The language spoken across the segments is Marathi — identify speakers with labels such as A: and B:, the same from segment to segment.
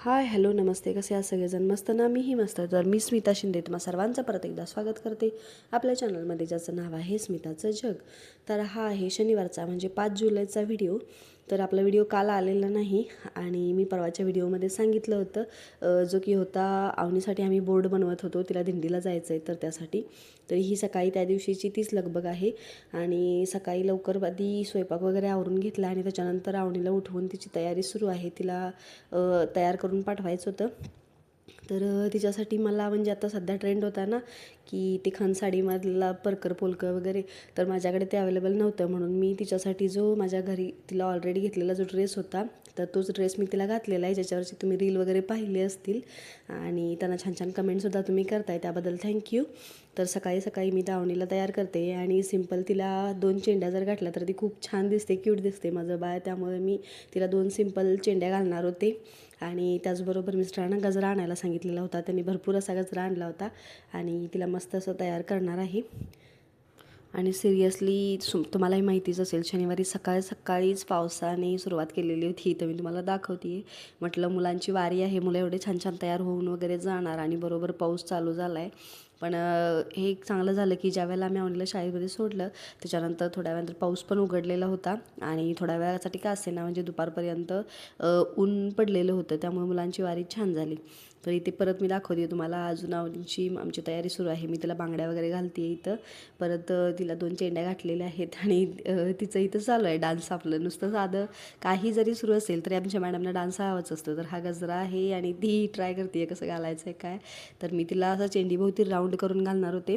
A: हाय हॅलो नमस्ते कसे आहात सगळेजण? मस्त ना? मीही मस्त. तर मी स्मिता शिंदे तुम्हा सर्वांचं परत एकदा स्वागत करते. आपल्या चॅनलमध्ये ज्याचं नाव आहे स्मिताचं जग. तर हा आहे शनिवारचा म्हणजे पाच जुलैचा व्हिडिओ. तर आपला व्हिडिओ काल आलेला नाही आणि मी परवाच्या व्हिडिओमध्ये सांगितलं होतं जो की होता आवणीसाठी आम्ही बोर्ड बनवत होतो तिला दिंडीला जायचं आहे तर त्यासाठी. तर ही सकाळी त्या दिवशीची तीच लगबग आहे आणि सकाळी लवकर आधी स्वयंपाक वगैरे आवरून घेतला आणि त्याच्यानंतर आवणीला उठवून तिची तयारी सुरू आहे. तिला तयार करून पाठवायचं होतं. तर तिच्यासाठी मला म्हणजे आता सध्या ट्रेंड होता ना की ते खान साडीमधला परकर पोलकं वगैरे तर माझ्याकडे ते अवेलेबल नव्हतं म्हणून मी तिच्यासाठी जो माझ्या घरी तिला ऑलरेडी घेतलेला जो ड्रेस होता तर तोच ड्रेस मी तिला घातलेला आहे ज्याच्यावरची तुम्ही रील वगैरे पाहिले असतील. आणि त्यांना छान छान कमेंटसुद्धा तुम्ही करताय त्याबद्दल थँक्यू तर सकाळी सकाळी मी दावणीला तयार करते आणि सिंपल तिला दोन चेंड्या जर घातल्या तर ती खूप छान दिसते क्यूट दिसते माझं बाळ. त्यामुळे मी तिला दोन सिंपल चेंड्या घालणार होते. आणि त्याचबरोबर मिस्टरांना गजरा आणायला सांगितलेला होता. त्यांनी भरपूर असा गजरा आणला होता. आणि तिला मस्त असं तयार करणार आहे. आणि सिरियसली सु तुम्हालाही माहितीच असेल शनिवारी सकाळी सकाळीच पावसाने सुरुवात केलेली होती तर मी तुम्हाला दाखवते म्हटलं मुलांची वारी आहे मुलं एवढे छान छान तयार होऊन वगैरे जाणार आणि बरोबर पाऊस चालू झाला आहे पण हे एक चांगलं झालं की ज्या वेळेला आम्ही आवडीला शाळेमध्ये सोडलं त्याच्यानंतर थोड्या वेळानंतर पाऊस पण उघडलेला होता. आणि थोड्या वेळासाठी का असे ना म्हणजे दुपारपर्यंत ऊन पडलेलं होतं त्यामुळे मुलांची वारी छान झाली. तर इथे परत मी दाखवते तुम्हाला. अजून आवडीची आमची तयारी सुरू आहे. मी तिला बांगड्या वगैरे घालते इथं. परत तिला दोन चेंड्या घातलेल्या आहेत आणि तिचं इथं चालू आहे डान्स आपलं. नुसतं साधं काही जरी सुरू असेल तरी आमच्या मॅडमला डान्स हवाच असतो. तर हा गजरा आहे आणि ती ट्राय करते कसं घालायचं आहे काय. तर मी तिला असं चेंडीभोवती राऊंड करून घालणार होते.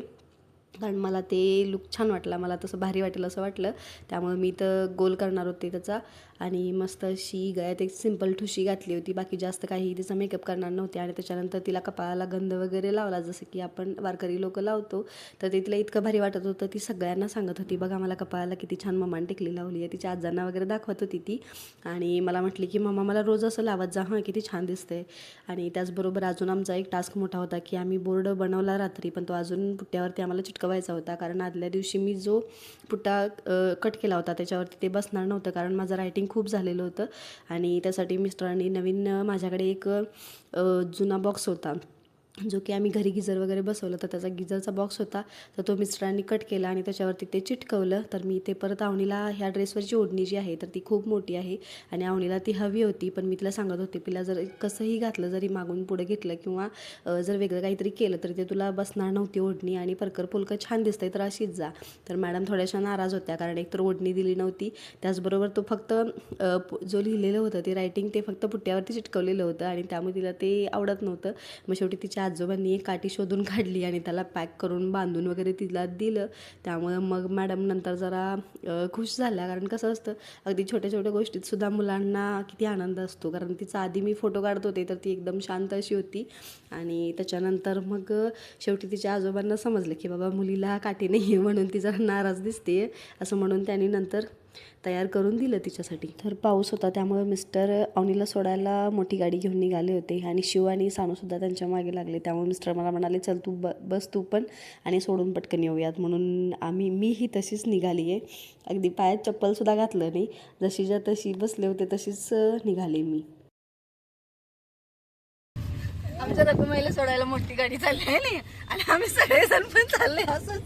A: कारण मला ते लुक छान वाटला. मला तसं भारी वाटेल असं वाटलं. त्यामुळे मी तर गोल करणार होते त्याचा. आणि मस्त अशी गळ्यात एक सिंपल ठुशी घातली होती. बाकी जास्त काही तिचा मेकअप करणार नव्हते. आणि त्याच्यानंतर तिला कपाळाला गंध वगैरे लावला. जसं की आपण वारकरी लोक लावतो तर ते तिला इतकं भारी वाटत होतं. ती सगळ्यांना सांगत होती बघा मला कपाळाला किती छान मम्मान टिकली लावली आहे. तिच्या आजांना वगैरे दाखवत होती ती. आणि मला म्हटली की मम्मा मला रोज असं लावत जा. हां किती छान दिसते आणि त्याचबरोबर अजून आमचा एक टास्क मोठा होता की आम्ही बोर्ड बनवला रात्री पण तो अजून पुट्ट्यावरती आम्हाला चिटकवायचा होता. कारण आदल्या दिवशी मी जो पुट्टा कट केला होता त्याच्यावरती ते बसणार नव्हतं. कारण माझं रायटिंग खूप झालेलं होतं. आणि त्यासाठी मिस्टरांनी नवीन माझ्याकडे एक जुना बॉक्स होता. जो की आम्ही घरी गिजर वगैरे बसवलं तर त्याचा गिजरचा बॉक्स होता. तर तो मिस्टरांनी कट केला आणि त्याच्यावरती ते चिटकवलं. तर मी ते परत आवणीला ह्या ड्रेसवरची ओढणी जी आहे तर ती खूप मोठी आहे आणि आवणीला ती हवी होती. पण मी तिला सांगत होते तिला जर कसंही घातलं जरी मागून पुढे घेतलं किंवा जर वेगळं काहीतरी केलं तरी ते तुला बसणार नव्हती ओढणी आणि परकर पुलकं छान दिसतंय तर अशीच जा. तर मॅडम थोड्याशा नाराज होत्या कारण एकतर ओढणी दिली नव्हती. त्याचबरोबर तो फक्त जो लिहिलेलं होतं ते रायटिंग ते फक्त पुट्ट्यावरती चिटकवलेलं होतं आणि त्यामुळे तिला ते आवडत नव्हतं. मग शेवटी तिच्या आजोबांनी एक काठी शोधून काढली आणि त्याला पॅक करून बांधून वगैरे तिला दिलं. त्यामुळं मग मॅडम नंतर जरा खुश झाल्या. कारण कसं असतं अगदी छोट्या छोट्या गोष्टीत सुद्धा मुलांना किती आनंद असतो. कारण तिचा आधी मी फोटो काढत होते तर ती एकदम शांत अशी होती. आणि त्याच्यानंतर मग शेवटी तिच्या आजोबांना समजलं की बाबा मुलीला काठी नाही आहे म्हणून ती जरा नाराज दिसते असं म्हणून त्यांनी नंतर तयार करून दिलं तिच्यासाठी. तर पाऊस होता त्यामुळे मिस्टर अवनीला सोडायला मोठी गाडी घेऊन निघाले होते आणि शिव आणि सानूसुद्धा त्यांच्या मागे लागले. त्यामुळे मिस्टर मला म्हणाले चल तू ब बस तू पण आणि सोडून पटकन येऊयात. म्हणून आम्ही मीही तशीच निघाली आहे अगदी पायात चप्पलसुद्धा घातलं नाही. जशीच्या तशी बसले होते तशीच निघाले मी.
B: आमच्या रकुमाईला सोडायला मोठी गाडी चालली आहे आणि आम्ही सगळेजण पण चालले असंच.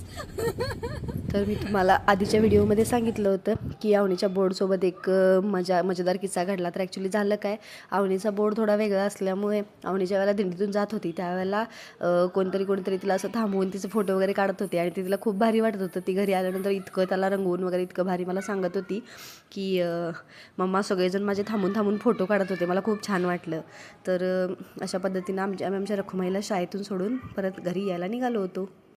A: तर मी तुम्हाला आधीच्या व्हिडिओमध्ये सांगितलं होतं की आवणीच्या बोर्डसोबत एक मजा मजेदार किस्सा घडला. तर ॲक्च्युली झालं काय? आवणीचा बोर्ड थोडा वेगळा असल्यामुळे आवणीच्या वेळेला दिंडीतून जात होती. त्यावेळेला कोणतरी कोणतरी तिला असं थांबवून तिचे फोटो वगैरे काढत होते आणि ते तिला खूप भारी वाटत होतं. ती घरी आल्यानंतर इतकं त्याला रंगवून वगैरे इतकं भारी मला सांगत होती की मम्मा सगळेजण माझे थांबून थांबून फोटो काढत होते. मला खूप छान वाटलं. तर अशा पद्धतीनं आमच्या आम्ही आमच्या रखुमाईला शाळेतून सोडून परत घरी यायला निघालो होतो.